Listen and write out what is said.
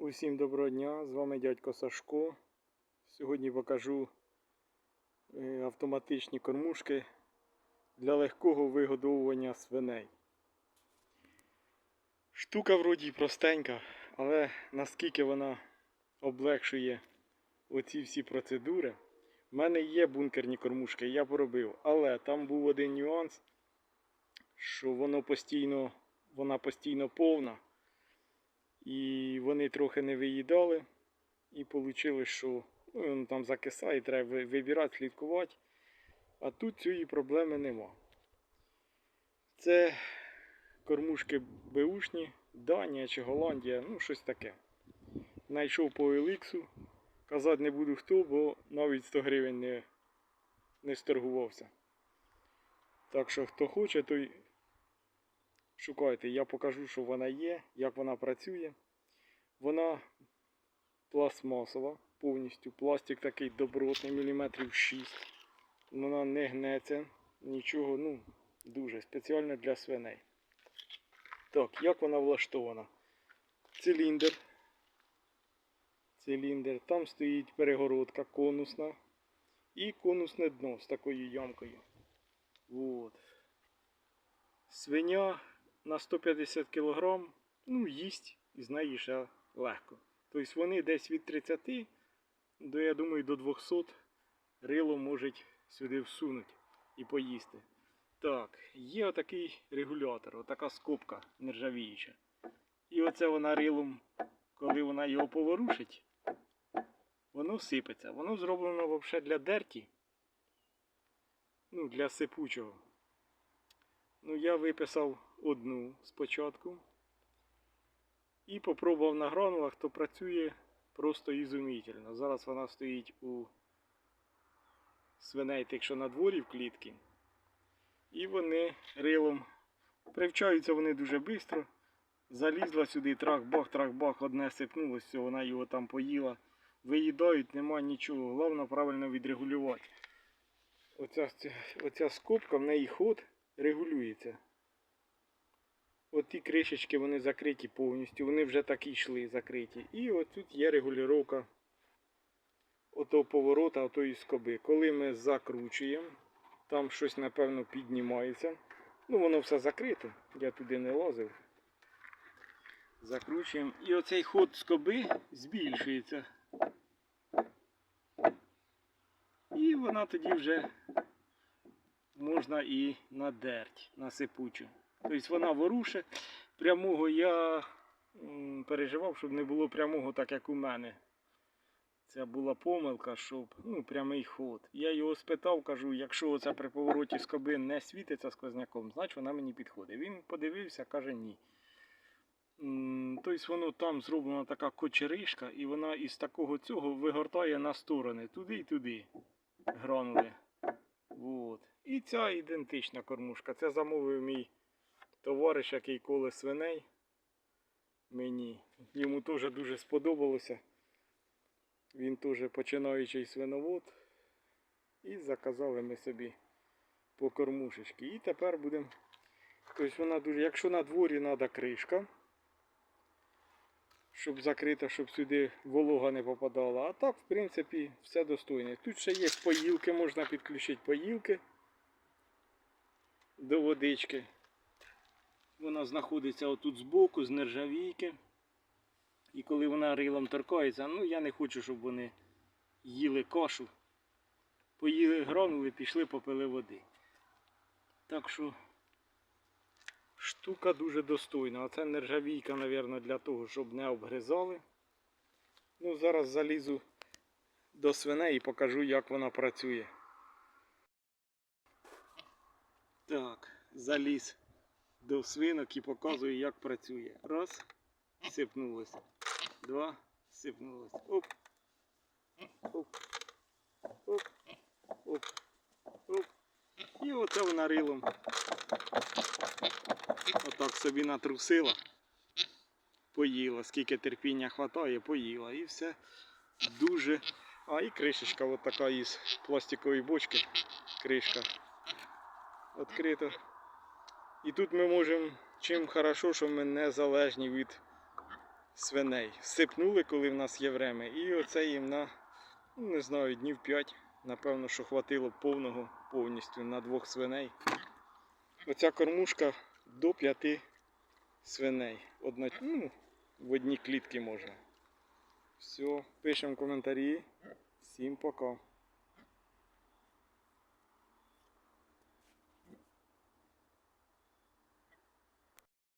Усім доброго дня, з вами дядько Сашко. Сьогодні покажу е, автоматичні кормушки для легкого вигодовування свиней. Штука вроді простенька, але наскільки вона облегшує оці всі процедури. У мене є бункерні кормушки, я поробив, але там був один нюанс, що воно постійно, вона постійно повна. І вони трохи не виїдали. І вийшло, що ну, там закисає, треба вибирати, слідкувати. А тут цієї проблеми нема. Це кормушки беушні, Данія чи Голландія, ну щось таке. Найшов по OLX, казати не буду хто, бо навіть 100 гривень не, не сторгувався. Так що хто хоче, той шукайте. Я покажу, що вона є, як вона працює. Вона пластмасова, повністю. Пластик такий добротний, міліметрів 6. Вона не гнеться, нічого, ну, дуже спеціально для свиней. Так, як вона влаштована? Циліндр. Циліндр. Там стоїть перегородка конусна. І конусне дно з такою ямкою. Вот. Свиня на 150 кг, ну, їсть і з неї ще легко. Тобто вони десь від 30 до, я думаю, до 200 рило можуть сюди всунути і поїсти. Так, є отакий регулятор, отака скобка нержавіюча. І оце вона рилом, коли вона його поворушить, воно сипеться. Воно зроблено взагалі для дерті. Ну, для сипучого. Ну, я виписав одну спочатку. І попробував на гранулах, то працює просто ізумітельно. Зараз вона стоїть у свиней, тих, що на дворі в клітці. І вони рилом привчаються вони дуже швидко. Залізла сюди, трах-бах, трах-бах, одне сипнулося, вона його там поїла. Виїдають, нема нічого. Головне правильно відрегулювати. Оця, оця скобка, в неї ход регулюється. От ті кришечки вони закриті повністю, вони вже так йшли закриті. І от тут є регулювання отого поворота, отої скоби. Коли ми закручуємо, там щось напевно піднімається. Ну воно все закрито, я туди не лазив. Закручуємо. І оцей ход скоби збільшується. І вона тоді вже можна і надерть на сипучу. Тобто вона ворушить. Прямого я переживав, щоб не було прямого, так як у мене. Це була помилка, щоб ну, прямий ход. Я його спитав, кажу, якщо оце при повороті скоби не світиться сквозняком, значить вона мені підходить. Він подивився, каже ні. Тобто воно там зроблена така кочеришка, і вона із такого цього вигортає на сторони, туди і туди. Гранули. Вот. І ця ідентична кормушка. Це замовив мій товариш, який коле свиней. Мені. Йому теж дуже сподобалося. Він теж починаючий свиновод. І заказали ми собі по кормушечки. І тепер будемо. Тобто вона дуже. Якщо на дворі треба кришка, щоб закрита, щоб сюди волога не попадала. А так, в принципі, все достойне. Тут ще є поїлки, можна підключити поїлки до водички. Вона знаходиться отут збоку, з нержавійки. І коли вона рилом торкається, ну я не хочу, щоб вони їли кашу. Поїли гранули, пішли, попили води. Так що штука дуже достойна. А це нержавійка, мабуть, для того, щоб не обгризали. Ну, зараз залізу до свиней і покажу, як вона працює. Так, заліз до свинок і показую, як працює. Раз, сипнулося. Два, сипнулося. Оп. Оп. Оп. Оп. Оп. І оце вона рилом. Отак собі натрусила. Поїла. Скільки терпіння хватає, поїла. І все дуже. А і кришечка от така із пластикової бочки. Кришка. Відкрита. І тут ми можемо, чим хорошо, що ми не залежні від свиней. Сипнули, коли в нас є время. І оце їм на, ну, не знаю, днів 5. Напевно, що хватило повного повністю на двох свиней. Оця кормушка до 5 свиней. Одна, ну, в одній клітці можна. Все, пишемо коментарі. Всім пока.